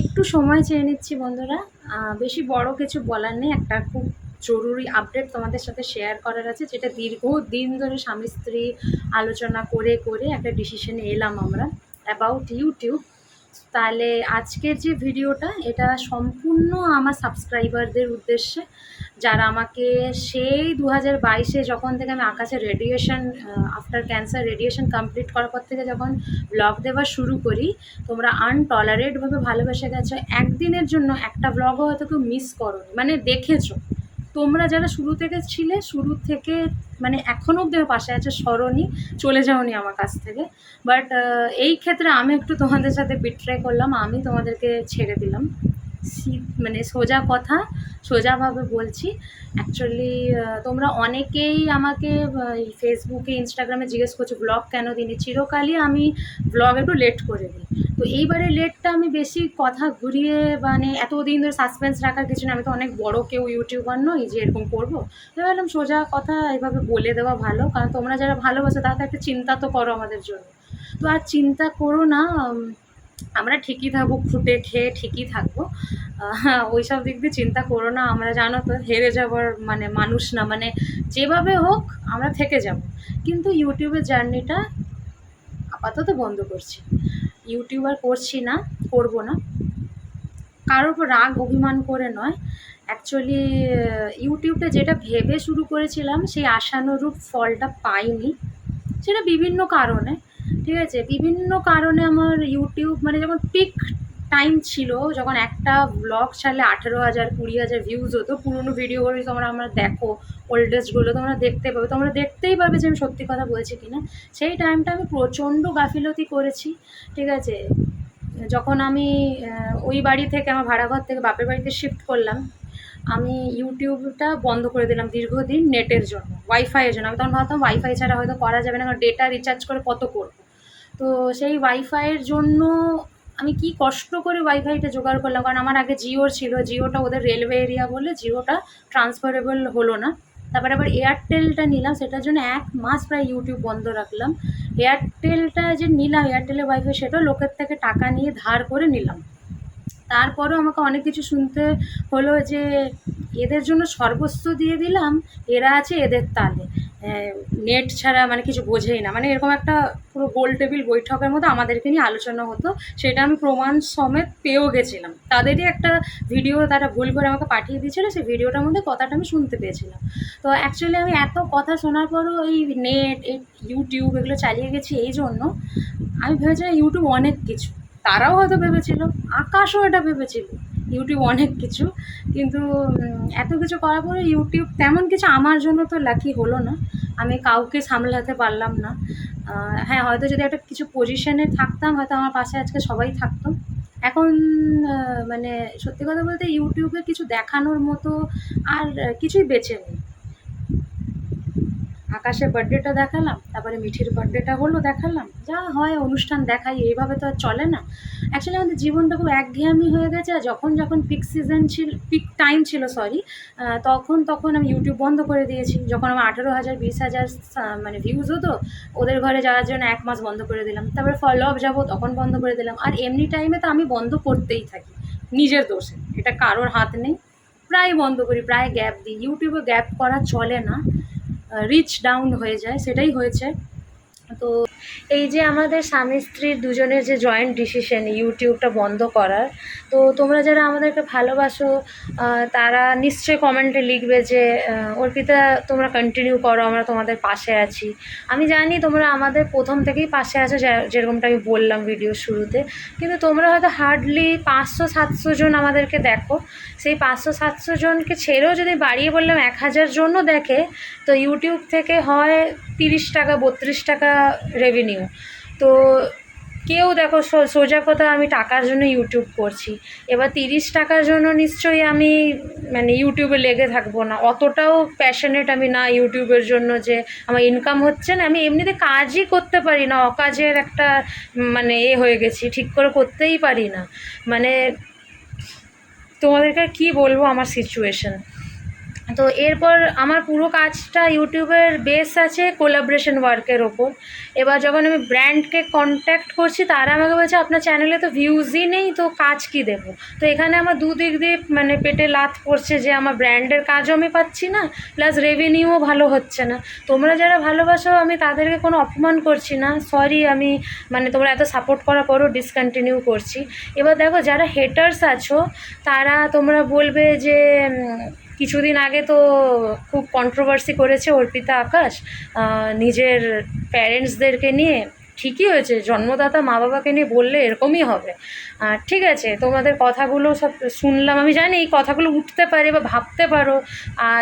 একটু সময় চেয়ে নিচ্ছি বন্ধুরা। বেশি বড় কিছু বলার নেই। একটা খুব জরুরি আপডেট তোমাদের সাথে শেয়ার করার আছে, যেটা দীর্ঘ দিন ধরে স্বামী স্ত্রী আলোচনা করে করে একটা ডিসিশনে এলাম আমরা অ্যাবাউট ইউটিউব তাহলে আজকের যে ভিডিওটা, এটা সম্পূর্ণ আমার সাবস্ক্রাইবারদের উদ্দেশ্যে। যারা আমাকে সেই দু হাজার বাইশে যখন থেকে আমি আকাশের radiation after cancer radiation complete করার পর থেকে যখন ব্লগ দেওয়া শুরু করি, তোমরা আনটলারেটভাবে ভালোবেসে গেছো। একদিনের জন্য একটা ব্লগও হয়তো কেউ মিস করো মানে দেখেছ। তোমরা যারা শুরু থেকে ছিলে, শুরু থেকে মানে এখনও অব্দি পাশে আছে স্মরণই চলে যাওনি আমার কাছ থেকে। বাট এই ক্ষেত্রে আমি একটু তোমাদের সাথে বিট্রাই করলাম, আমি তোমাদেরকে ছেড়ে দিলাম। মানে সোজা কথা, সোজাভাবে বলছি। অ্যাকচুয়ালি তোমরা অনেকেই আমাকে ফেসবুকে ইনস্টাগ্রামে জিজ্ঞেস করছ, ব্লগ কেন দিনি চিরকালই আমি ব্লগ একটু লেট করে দিই? তো এইবারে লেটটা আমি বেশি কথা ঘুরিয়ে মানে এতদিন ধরে সাসপেন্স রাখার কিছু না আমি তো অনেক বড় কেউ ইউটিউবার নই যে এরকম করব। তো ভাবলাম সোজা কথা এইভাবে বলে দেওয়া ভালো। কারণ তোমরা যারা ভালোবাসো, তারা তো একটা চিন্তা তো করো আমাদের জন্য। তো আর চিন্তা করো না আমরা ঠিকই থাকব ফুটে খেয়ে ঠিকই থাকব। ওই সব দিক দিয়ে চিন্তা করো না, আমরা জানো তো হেরে যাবার মানে মানুষ না মানে যেভাবে হোক আমরা থেকে যাব। কিন্তু ইউটিউবের জার্নিটা আপাতত বন্ধ করছি। ইউটিউবার করছি না, করব না। কারোর উপর রাগ, অভিমান করে নয়। অ্যাকচুয়ালি ইউটিউবটা যেটা ভেবে শুরু করেছিলাম, সেই আশানুরূপ ফলটা পাইনি। সেটা বিভিন্ন কারণে। ঠিক আছে? বিভিন্ন কারণে আমার ইউটিউব মানে যখন পিক টাইম ছিল, যখন একটা ব্লগ ছাড়লে আঠেরো হাজার, কুড়ি হাজার ভিউজ হতো, পুরোনো ভিডিওগুলো তোমরা আমরা দেখো ওল্ডেস্টগুলো তোমরা দেখতে পাবে, তোমরা দেখতেই পাবে যে আমি সত্যি কথা বলছি কিনা। সেই টাইমটা আমি প্রচণ্ড গাফিলতি করেছি, ঠিক আছে? যখন আমি ওই বাড়ি থেকে, আমার ভাড়াঘর থেকে বাপের বাড়িতে শিফট করলাম, আমি ইউটিউবটা বন্ধ করে দিলাম দীর্ঘদিন নেটের জন্য ওয়াইফাইয়ের জন্য। আমি তখন ভাবতাম ওয়াইফাই ছাড়া হয়তো করা যাবে না, কারণ ডেটা রিচার্জ করে কত করব? তো সেই ওয়াইফাইয়ের জন্য আমি কি কষ্ট করে ওয়াইফাইটা জোগাড় করলাম? কারণ আমার আগে জিওর ছিল, জিওটা ওদের রেলওয়ে এরিয়া বলে জিওটা ট্রান্সফারেবল হলো না। তারপরে আবার এয়ারটেলটা নিলাম, সেটার জন্য এক মাস প্রায় ইউটিউব বন্ধ রাখলাম। এয়ারটেলটা যে নিলাম এয়ারটেলের ওয়াইফাই সেটা লোকের থেকে টাকা নিয়ে ধার করে নিলাম। তারপরেও আমাকে অনেক কিছু শুনতে হলো যে, এদের জন্য সর্বস্ব দিয়ে দিলাম, এরা আছে এদের তালে। নেট ছাড়া মানে কিছু বোঝেই না। মানে এরকম একটা পুরো গোল টেবিল বৈঠকের মতো আমাদেরকে নিয়ে আলোচনা হতো। সেটা আমি প্রমাণ সমেত পেয়েও গেছিলাম। তাদেরই একটা ভিডিও তারা ভুল করে আমাকে পাঠিয়ে দিয়েছিল, সেই ভিডিওটার মধ্যে কথাটা আমি শুনতে পেয়েছিলাম। তো অ্যাকচুয়ালি আমি এত কথা শোনার পরও এই নেট এই ইউটিউব এগুলো চালিয়ে গেছি এই জন্য আমি ভেবেছিলাম ইউটিউব অনেক কিছু। তারাও হয়তো ভেবেছিল, আকাশও এটা ভেবেছিল। ইউটিউব অনেক কিছু, কিন্তু এত কিছু করার পরে ইউটিউব তেমন কিছু আমার জন্য তো লাকি হলো না। আমি কাউকে সামলাতে পারলাম না। হ্যাঁ হয়তো যদি একটা কিছু পজিশনে থাকতাম, হয়তো আমার পাশে আজকে সবাই থাকতো। এখন মানে সত্যি কথা বলতে ইউটিউবে কিছু দেখানোর মতো আর কিছুই বেঁচে নেই। আকাশের বার্থডেটা দেখালাম, তারপরে মিঠির বার্থডেটা হলো, দেখালাম। যা হয়, অনুষ্ঠান দেখাই, এইভাবে তো আর চলে না। অ্যাকচুয়ালি আমাদের জীবনটা খুব একঘেয়েমি হয়ে গেছে, আর যখন যখন পিক সিজন ছিল পিক টাইম ছিল সরি তখন তখন আমি ইউটিউব বন্ধ করে দিয়েছি। যখন আমার আঠেরো হাজার, বিশ হাজার মানে ভিউজ হতো, ওদের ঘরে যাওয়ার জন্য এক মাস বন্ধ করে দিলাম। তারপরে ফলো আপ যাব, তখন বন্ধ করে দিলাম। আর এমনি টাইমে তো আমি বন্ধ করতেই থাকি, নিজের দোষে। এটা কারোর হাত নেই। প্রায় বন্ধ করি, প্রায় গ্যাপ দিই। ইউটিউবে গ্যাপ করা চলে না। রিচ ডাউন হয়ে যায় সেটাই হয়েছে। তো এই যে আমাদের স্বামী স্ত্রীর দুজনের যে জয়েন্ট ডিসিশন ইউটিউবটা বন্ধ করার, তো তোমরা যারা আমাদেরকে ভালোবাসো তারা নিশ্চয়ই কমেন্টে লিখবে যে অর্পিতা, তোমরা কন্টিনিউ করো, আমরা তোমাদের পাশে আছি। আমি জানি তোমরা আমাদের প্রথম থেকেই পাশে আছো যেরকমটা আমি বললাম ভিডিও শুরুতে, কিন্তু তোমরা হয়তো হার্ডলি পাঁচশো, সাতশো জন আমাদেরকে দেখো। সেই পাঁচশো, সাতশো জনকে ছেড়েও যদি বাড়িয়ে বললাম এক হাজার জনও দেখে, তো ইউটিউব থেকে হয় তিরিশ টাকা, বত্রিশ টাকা রেভিনিউ তো কেউ দেখো সোজা কথা, আমি টাকার জন্য ইউটিউব করছি। এবার তিরিশ টাকার জন্য নিশ্চয়ই আমি মানে ইউটিউবে লেগে থাকব না। অতটাও প্যাশনেট আমি না ইউটিউবের জন্য যে আমার ইনকাম হচ্ছে না। আমি এমনিতে কাজই করতে পারি না। অকাজের একটা মানে এ হয়ে গেছি। ঠিক করে করতেই পারি না। মানে তোমাদেরকে কি বলব আমার সিচুয়েশন তো এরপর আমার পুরো কাজটা ইউটিউবের বেস আছে কোলাবরেশন ওয়ার্কের ওপর। এবার যখন আমি ব্র্যান্ডকে কন্ট্যাক্ট করছি, তারা আমাকে বলছে, আপনার চ্যানেলে তো ভিউজই নেই, তো কাজ কি দেবো? তো এখানে আমার দুদিক দিয়ে মানে পেটে লাত পড়ছে যে আমার ব্র্যান্ডের কাজও আমি পাচ্ছি না প্লাস রেভিনিউও ভালো হচ্ছে না। তোমরা যারা ভালোবাসো, আমি তাদেরকে কোনো অপমান করছি না। সরি আমি মানে তোমরা এত সাপোর্ট করার পরও ডিসকন্টিনিউ করছি। এবার দেখো, যারা হেটার্স আছো, তারা তোমরা বলবে যে কিছুদিন আগে তো খুব কন্ট্রোভার্সি করেছে অর্পিতা আকাশ নিজের প্যারেন্টসদেরকে নিয়ে। ঠিকই হয়েছে, জন্মদাতা মা বাবাকে নিয়ে বললে এরকমই হবে। আর ঠিক আছে, তোমাদের কথাগুলো সব শুনলাম, আমি জানি এই কথাগুলো উঠতে পারে বা ভাবতে পারো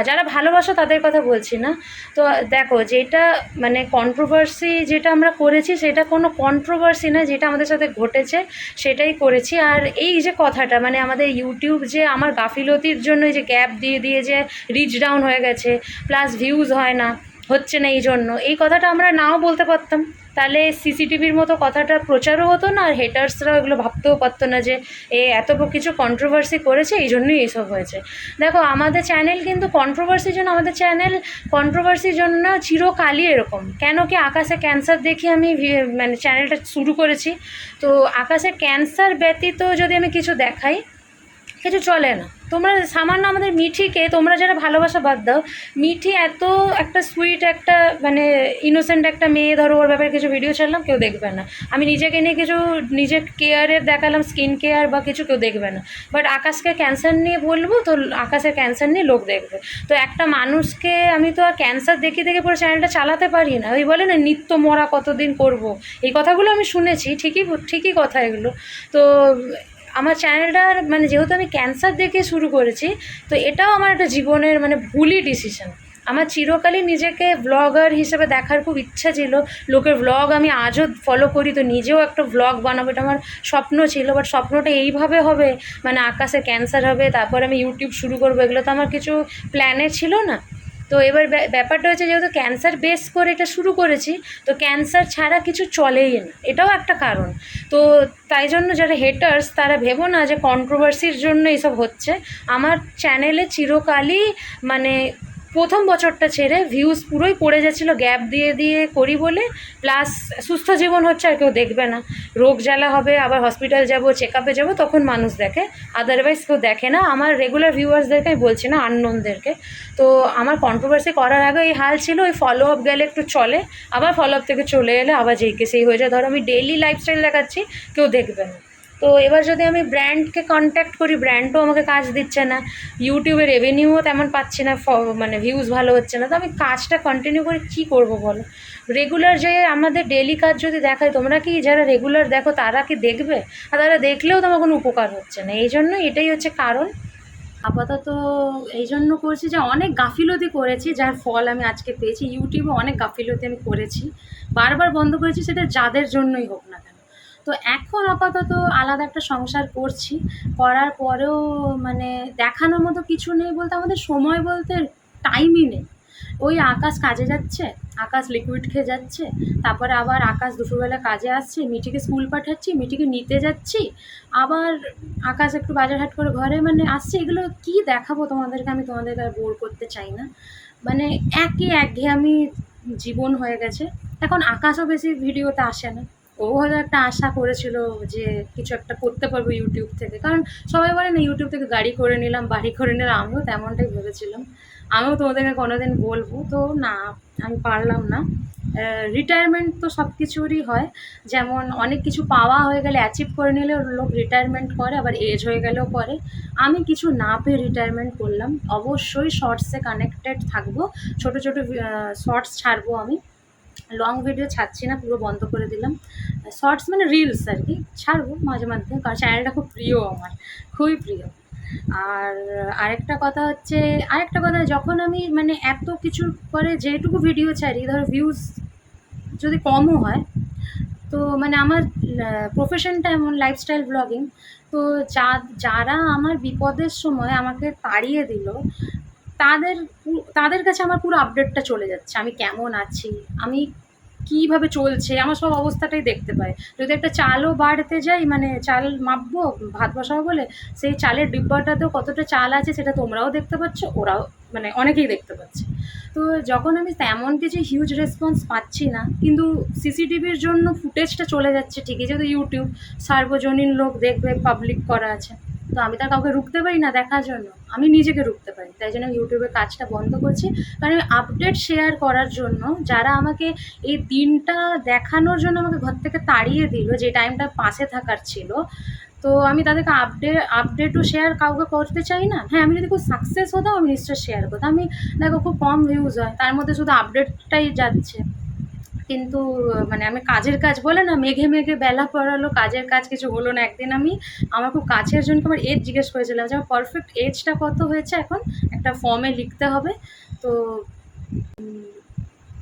যারা ভালোবাসো তাদের কথা বলছি না। তো দেখো, যেটা মানে কন্ট্রোভার্সি যেটা আমরা করেছি, সেটা কোনো কন্ট্রোভার্সি না, যেটা আমাদের সাথে ঘটেছে, সেটাই করেছি। আর এই যে কথাটা মানে আমাদের ইউটিউব যে আমার গাফিলতির জন্য এই যে গ্যাপ দিয়ে দিয়ে যে রিচ ডাউন হয়ে গেছে প্লাস ভিউজ হয় না, হচ্ছে না এই জন্য, এই কথাটা আমরা নাও বলতে পারতাম। তাহলে সিসিটিভির মতো কথাটা প্রচারও হতো না, আর হেটার্সরাও এগুলো ভাবতেও পারতো না যে এ এত কিছু কন্ট্রোভার্সি করেছে, এই জন্যই এইসব হয়েছে। দেখো, আমাদের চ্যানেল কিন্তু কন্ট্রোভার্সির জন্য, আমাদের চ্যানেল কন্ট্রোভার্সির জন্য চিরকালই এরকম। কেন কি আকাশে ক্যান্সার দেখে আমি মানে চ্যানেলটা শুরু করেছি। তো আকাশে ক্যান্সার ব্যতীত যদি আমি কিছু দেখাই কিছু চলে না। তোমরা সামান্য আমাদের মিঠিকে তোমরা যারা ভালোবাসা বাদ দাও, মিঠি এত একটা সুইট একটা মানে ইনোসেন্ট একটা মেয়ে, ধরো ওর ব্যাপারে কিছু ভিডিও ছাড়লাম, কেউ দেখবে না। আমি নিজেকে নিয়ে কিছু, নিজের কেয়ারের দেখালাম স্কিন কেয়ার বা কিছু কেউ দেখবে না। বাট আকাশকে ক্যান্সার নিয়ে বলব, তো আকাশের ক্যান্সার নিয়ে লোক দেখবে। তো একটা মানুষকে আমি তো আর ক্যান্সার দেখে দেখে পুরো চ্যানেলটা চালাতে পারি না। ওই বলে না, নিত্য মরা কতদিন করব? এই কথাগুলো আমি শুনেছি, ঠিকই ঠিকই কথা এগুলো। তো আমার চ্যানেলটার মানে যেহেতু আমি ক্যান্সার দেখে শুরু করেছি, তো এটাও আমার একটা জীবনের মানে ভুলই ডিসিশন আমার চিরকালই নিজেকে ব্লগার হিসেবে দেখার খুব ইচ্ছা ছিল। লোকের ব্লগ আমি আজও ফলো করি, তো নিজেও একটা ব্লগ বানাবো, এটা আমার স্বপ্ন ছিল বাট স্বপ্নটা এইভাবে হবে মানে আকাশে ক্যান্সার হবে, তারপর আমি ইউটিউব শুরু করব, এগুলো তো আমার কিছু প্ল্যানে ছিল না। তো এবার ব্যা- ব্যাপারটা হচ্ছে যেহেতু ক্যান্সার বেস করে এটা শুরু করেছি, তো ক্যান্সার ছাড়া কিছু চলেই না। এটাও একটা কারণ। তো তাই জন্য যারা হেটার্স তারা ভেবো না যে কন্ট্রোভার্সির জন্য এসব হচ্ছে। আমার চ্যানেলে চিরকালই মানে প্রথম বছরটা ছেড়ে ভিউজ পুরোই পড়ে যাচ্ছিল গ্যাপ দিয়ে দিয়ে করি বলে প্লাস সুস্থ জীবন হচ্ছে আর কেউ দেখবে না। রোগ জ্বালা হবে, আবার হসপিটাল যাব চেক আপে যাব, তখন মানুষ দেখে। আদারওয়াইজ কেউ দেখে না। আমার রেগুলার ভিউয়ার্সদেরকে আমি বলছি না আননোনদেরকে তো আমার কন্ট্রোভার্সি করার আগে এই হাল ছিল ওই ফলো আপ গেলে একটু চলে, আবার ফলো আপ থেকে চলে এলে আবার যেই কে সেই হয়ে যায়। ধরো আমি ডেইলি লাইফস্টাইল দেখাচ্ছি, কেউ দেখবে না। তো এবার যদি আমি ব্র্যান্ডকে কন্ট্যাক্ট করি ব্র্যান্ডও আমাকে কাজ দিচ্ছে না। ইউটিউবে রেভিনিউও তেমন পাচ্ছি না মানে ভিউজ ভালো হচ্ছে না। তো আমি কাজটা কন্টিনিউ করে কী করব বলো? রেগুলার যে আমাদের ডেলি কাজ যদি দেখায় তোমরা কি যারা রেগুলার দেখো, তারা কি দেখবে? আর তারা দেখলেও তোমার কোনো উপকার হচ্ছে না। এই জন্য এটাই হচ্ছে কারণ। আপাতত এই জন্য করছি যে অনেক গাফিলতি করেছি, যার ফল আমি আজকে পেয়েছি। ইউটিউবে অনেক গাফিলতি আমি করেছি। বারবার বন্ধ করেছি, সেটা যাদের জন্যই হোক না কেন। তো এখন আপাতত আলাদা একটা সংসার করছি। করার পরেও মানে দেখানোর মতো কিছু নেই বলতে আমাদের, সময় বলতে টাইমই নেই। ওই আকাশ কাজে যাচ্ছে, আকাশ লিকুইড খেয়ে যাচ্ছে, তারপরে আবার আকাশ দুপুরবেলা কাজে আসছে মিটিকে স্কুল পাঠাচ্ছি মিটিকে নিতে যাচ্ছি, আবার আকাশ একটু বাজার হাট করে ঘরে মানে আসছে, এগুলো কি দেখাবো তোমাদেরকে? আমি তোমাদেরকে আর বোর করতে চাই না। মানে একই একঘেয়েমি জীবন হয়ে গেছে। এখন আকাশও বেশি ভিডিওতে আসে না। ও হয়তো একটা আশা করেছিল যে কিছু একটা করতে পারব ইউটিউব থেকে। কারণ সবাই বলে না ইউটিউব থেকে গাড়ি করে নিলাম, বাড়ি করে নিলাম। আমিও তেমনটাই ভেবেছিলাম। আমিও তোমাদেরকে কোনোদিন বলব, তো না, আমি পারলাম না। রিটায়ারমেন্ট তো সব কিছুরই হয়। যেমন অনেক কিছু পাওয়া হয়ে গেলে অ্যাচিভ করে নিলে লোক রিটায়ারমেন্ট করে, আবার এজ হয়ে গেলেও করে। আমি কিছু না পেয়ে রিটায়ারমেন্ট করলাম। অবশ্যই শর্টসে কানেক্টেড থাকব। ছোট ছোট শর্টস ছাড়বো আমি। লং ভিডিও ছাড়ছি না, পুরো বন্ধ করে দিলাম। শর্টস মানে রিলস আর কি, ছাড়বো মাঝে মাঝে কারণ চ্যানেলটা খুব প্রিয় আমার, খুবই প্রিয়। আর আরেকটা কথা হচ্ছে, আরেকটা কথা, যখন আমি মানে এত কিছু পরে যেটুকু ভিডিও ছাড়ি, ধরো ভিউজ যদি কমও হয়, তো মানে আমার প্রফেশনটা এমন লাইফস্টাইল ব্লগিং তো যা, যারা আমার বিপদের সময় আমাকে তাড়িয়ে দিল, তাদের তাদের কাছে আমার পুরো আপডেটটা চলে যাচ্ছে, আমি কেমন আছি, আমি কীভাবে চলছে? আমার সব অবস্থাটাই দেখতে পায়। যদি একটা চালও বাড়তে যাই মানে চাল মাপবো, ভাত বসাবো বলে, সেই চালের ডিব্বাটাতেও কতটা চাল আছে সেটা তোমরাও দেখতে পাচ্ছ, ওরাও মানে অনেকেই দেখতে পাচ্ছে। তো যখন আমি তেমন কিছু হিউজ রেসপন্স পাচ্ছি না, কিন্তু সিসিটিভির জন্য ফুটেজটা চলে যাচ্ছে ঠিকই, যেহেতু ইউটিউব সার্বজনীন লোক দেখবে পাবলিক করা আছে। তো আমি তার কাউকে রুখতে পারি না দেখার জন্য। আমি নিজেকে রুখতে পারি। তাই জন্য আমি ইউটিউবের কাজটা বন্ধ করছি। কারণ আমি আপডেট শেয়ার করার জন্য, যারা আমাকে এই দিনটা দেখানোর জন্য আমাকে ঘর থেকে তাড়িয়ে দিল, যে টাইমটা পাশে থাকার ছিল, তো আমি তাদেরকে আপডেট আপডেটও শেয়ার কাউকে করতে চাই না। হ্যাঁ আমি যদি খুব সাকসেস হতাম, আমি নিশ্চয়ই শেয়ার করতাম। আমি দেখো, খুব কম ভিউজ হয়। তার মধ্যে শুধু আপডেটটাই যাচ্ছে। কিন্তু মানে আমি কাজের কাজ বলে না, মেঘে মেঘে বেলা পড়ালো, কাজের কাজ কিছু হলো না। একদিন আমি আমার খুব কাছের জনকে আমার এজ জিজ্ঞেস করেছিলাম যে, আমার পারফেক্ট এজটা কত হয়েছে এখন? একটা ফর্মে লিখতে হবে। তো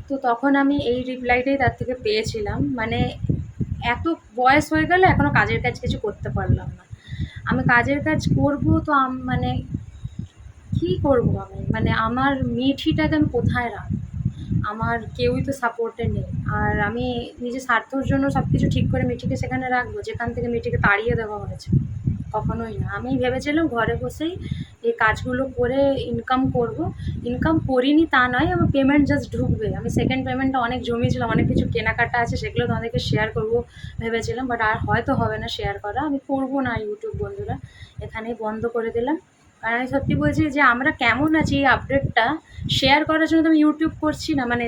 তো তখন আমি এই রিপ্লাইটাই তার থেকে পেয়েছিলাম। মানে এত বয়স হয়ে গেলে এখনও কাজের কাজ কিছু করতে পারলাম না। আমি কাজের কাজ করব তো মানে কী করব আমি? মানে আমার মিঠিটাকে আমি কোথায় রাখব? আমার কেউই তো সাপোর্টে নেই। আর আমি নিজের স্বার্থর জন্য সব কিছু ঠিক করে মিঠিকে সেখানে রাখব, যেখান থেকে মিঠিকে তাড়িয়ে দেওয়া হয়েছে। কখনোই না। আমি ভেবেছিলাম ঘরে বসেই এই কাজগুলো করে ইনকাম করব। ইনকাম করিনি তা নয়, আমার পেমেন্ট জাস্ট ঢুকবে। আমি সেকেন্ড পেমেন্টটা অনেক জমিয়েছিলাম, অনেক কিছু কেনাকাটা আছে, সেগুলো তোমাদেরকে শেয়ার করব ভেবেছিলাম বাট আর হয়তো হবে না শেয়ার করা। আমি করব না ইউটিউব বন্ধুরা। এখানেই বন্ধ করে দিলাম। কারণ আমি সত্যি বলছি যে আমরা কেমন আছি এই আপডেটটা শেয়ার করার জন্য তো আমি ইউটিউব করছি না। মানে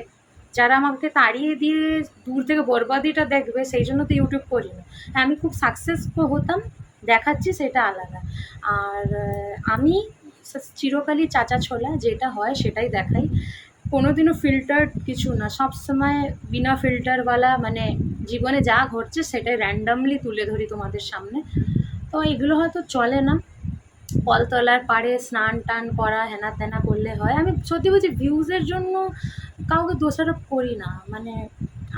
যারা আমাকে তাড়িয়ে দিয়ে দূর থেকে বরবাদিটা দেখবে, সেই জন্য তো ইউটিউব করি না আমি খুব সাকসেস হতাম, দেখাচ্ছি সেটা আলাদা। আর আমি চিরকালই চাচা ছোলা, যেটা হয় সেটাই দেখাই। কোনোদিনও ফিল্টার কিছু না। সব সময় বিনা ফিল্টারওয়ালা মানে জীবনে যা ঘটছে সেটাই র্যান্ডামলি তুলে ধরি তোমাদের সামনে। তো এগুলো হয়তো চলে না। কলতলার পাড়ে স্নান টান করা, হেনা তেনা করলে হয়। আমি সত্যি বলছি ভিউজের জন্য কাউকে দোষারোপ করি না। মানে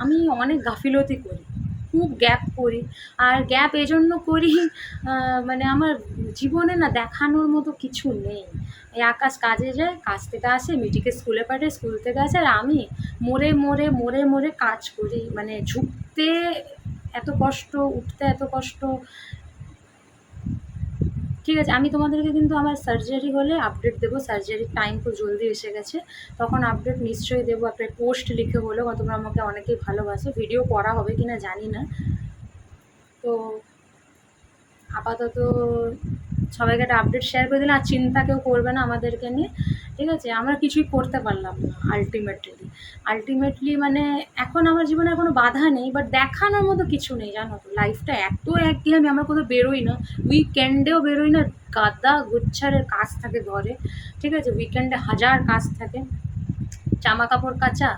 আমি অনেক গাফিলতি করি, খুব গ্যাপ করি। আর গ্যাপ এই জন্য করি মানে আমার জীবনে না দেখানোর মতো কিছু নেই। এই আকাশ কাজে যায়, কাজ থেকে আসে, মিটিকে স্কুলে পাঠায়, স্কুল থেকে আসে, আর আমি মরে মরে মরে মরে কাজ করি। মানে ঝুঁকতে এত কষ্ট, উঠতে এত কষ্ট ঠিক আছে, আমি তোমাদেরকে কিন্তু আমার সার্জারি হলে আপডেট দেবো সার্জারির টাইম খুব জলদি এসে গেছে। তখন আপডেট নিশ্চয়ই দেবো একটা পোস্ট লিখে হলেও তোমরা আমাকে অনেকেই ভালোবাসো। ভিডিও করা হবে কি না জানি না। তো আপাতত সবাইকে একটা আপডেট শেয়ার করে দিলাম আর চিন্তা কেউ করবে না আমাদেরকে নিয়ে, ঠিক আছে? আমরা কিছুই করতে পারলাম না আলটিমেটলি আলটিমেটলি মানে এখন আমার জীবনে কোনো বাধা নেই বাট দেখানোর মতো কিছু নেই, জানো তো? লাইফটা এত একঘেয়েমি, আমরা কোথাও বেরোই না। উইকেন্ডেও বেরোই না, গাদা গুচ্ছারের কাজ থাকে ঘরে, ঠিক আছে? উইকেন্ডে হাজার কাজ থাকে। জামা কাপড় কাচা,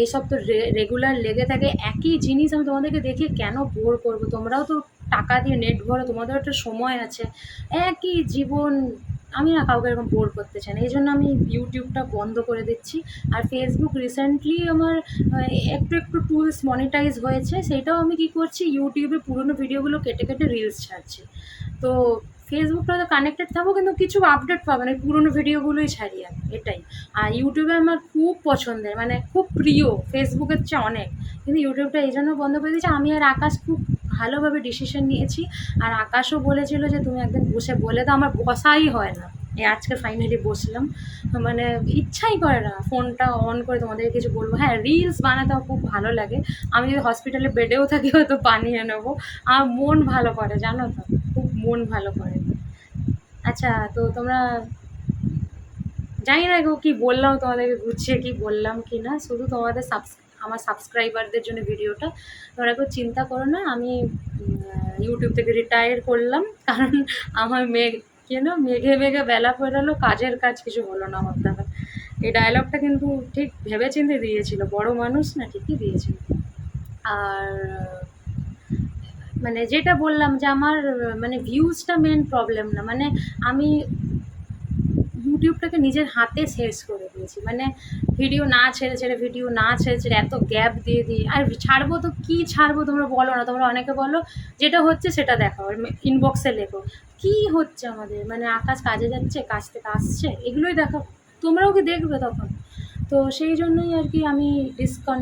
এইসব তো রেগুলার লেগে থাকে। একই জিনিস আমি তোমাদেরকে দেখে কেন বোর করব? তোমরাও তো টাকা দিয়ে নেট ভরো, তোমাদের একটা সময় আছে। একই জীবন, আমি না কাউকে এরকম বোর করতে চাই না। এই জন্য আমি ইউটিউবটা বন্ধ করে দিচ্ছি। আর ফেসবুক রিসেন্টলি আমার একটু একটু টুলস মনিটাইজ হয়েছে। সেটাও আমি কি করছি ইউটিউবে পুরোনো ভিডিওগুলো কেটে কেটে রিলস ছাড়ছি। তো ফেসবুকটা তো কানেক্টেড থাকব, কিন্তু কিছু আপডেট পাবে না। পুরোনো ভিডিওগুলোই ছাড়ি আমি, এটাই। আর ইউটিউবে আমার খুব পছন্দের মানে খুব প্রিয়। ফেসবুকের চেয়ে অনেক। কিন্তু ইউটিউবটা এই জন্য বন্ধ করে দিয়েছি। আমি আর আকাশ খুব ভালোভাবে ডিসিশন নিয়েছি। আর আকাশও বলেছিল যে, তুমি একদিন বসে বলে তো আমার বসাই হয় না। এই আজকে ফাইনালি বসলাম। মানে ইচ্ছাই করে না ফোনটা অন করে তোমাদের কিছু বলব। হ্যাঁ রিলস বানাতে খুব ভালো লাগে। আমি যদি হসপিটালে বেডেও থাকি, হয়তো বানিয়ে নেব। আমার মন ভালো করে, জানো তো? খুব মন ভালো করে। আচ্ছা তো তোমরা জানি না কী বললাম, তোমাদেরকে গুছিয়ে কি বললাম কি না। শুধু তোমাদের সাবস আমার সাবস্ক্রাইবারদের জন্য ভিডিওটা। তোমরা কেউ চিন্তা করো না, আমি ইউটিউব থেকে রিটায়ার করলাম, কারণ আমার মেঘ কেন মেঘে মেঘে বেলা পেরোলো, কাজের কাজ কিছু হলো না আমার এই ডায়লগটা কিন্তু ঠিক ভেবেচিন্তে দিয়েছিল, বড় মানুষ না ঠিকই দিয়েছিল। আর মানে যেটা বললাম যে আমার মানে ভিউজটা মেন প্রবলেম না মানে আমি ইউটিউবটাকে নিজের হাতে শেষ করে দিয়েছি। মানে ভিডিও না ছেড়ে ছেড়ে, ভিডিও না ছেড়ে ছেড়ে এত গ্যাপ দিয়ে দিই আর ছাড়বো তো, কী ছাড়বো তোমরা বলো না, তোমরা অনেকে বলো, যেটা হচ্ছে সেটা দেখাও ইনবক্সে লেখো। কী হচ্ছে আমাদের? মানে আকাশ কাজে যাচ্ছে, কাজ থেকে আসছে, এগুলোই দেখাও। তোমরাও কি দেখবে তখন? তো সেই জন্যই আর কি আমি ডিসকন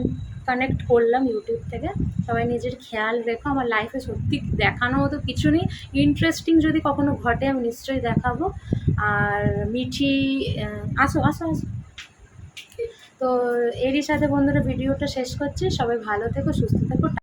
কানেক্ট করলাম ইউটিউব থেকে। সবাই নিজের খেয়াল রেখো, আমার লাইফে সত্যি দেখানো মতো কিছু নেই। ইন্টারেস্টিং যদি কখনো ঘটে, আমি নিশ্চয়ই দেখাবো। আর মিঠি আসো আসো আসো। তো এরই সাথে বন্ধুরা ভিডিওটা শেষ করছি। সবাই ভালো থেকো সুস্থ থেকো